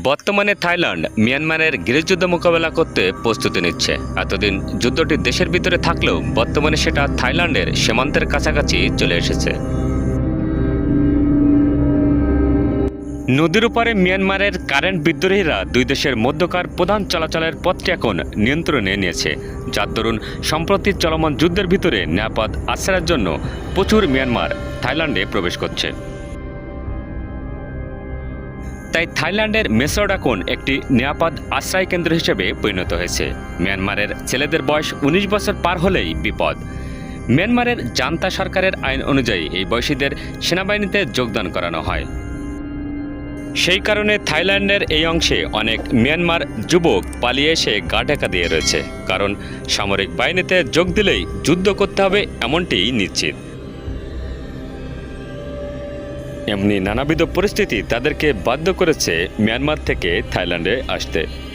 বর্তমানে থাইল্যান্ড মিয়ানমারের গৃহযুদ্ধ মোকাবেলা করতে প্রস্তুতি নিচ্ছে। এতদিন যুদ্ধটি দেশের ভিতরে থাকলেও বর্তমানে সেটা থাইল্যান্ডের সীমান্তের কাছাকাছি চলে এসেছে। নদীর উপরে মিয়ানমারের কারেন্ট বিদ্রোহীরা দুই দেশের মধ্যকার প্রধান চলাচলের পথটি এখন নিয়ন্ত্রণে নিয়েছে। যার দরুন সম্প্রতি চলমান যুদ্ধের ভিতরে নিরাপদ আশ্রয়ের জন্য প্রচুর মিয়ানমার থাইল্যান্ডে প্রবেশ করছে। তাই থাইল্যান্ডের মেসোডাকুন একটি নিরাপদ আশ্রয় কেন্দ্র হিসেবে পরিণত হয়েছে? মিয়ানমারের ছেলেদের বয়স উনিশ বছর পার হলেই বিপদ। মিয়ানমারের জান্তা সরকারের আইন অনুযায়ী এই বয়সীদের সেনাবাহিনীতে যোগদান করানো হয়। সেই কারণে থাইল্যান্ডের এই অংশে অনেক মিয়ানমার যুবক পালিয়ে এসে গা ঢাকা দিয়ে রয়েছে। কারণ সামরিক বাহিনীতে যোগ দিলেই যুদ্ধ করতে হবে এমনটিই নিশ্চিত। এমনি নানাবিধ পরিস্থিতি তাদেরকে বাধ্য করেছে মিয়ানমার থেকে থাইল্যান্ডে আসতে।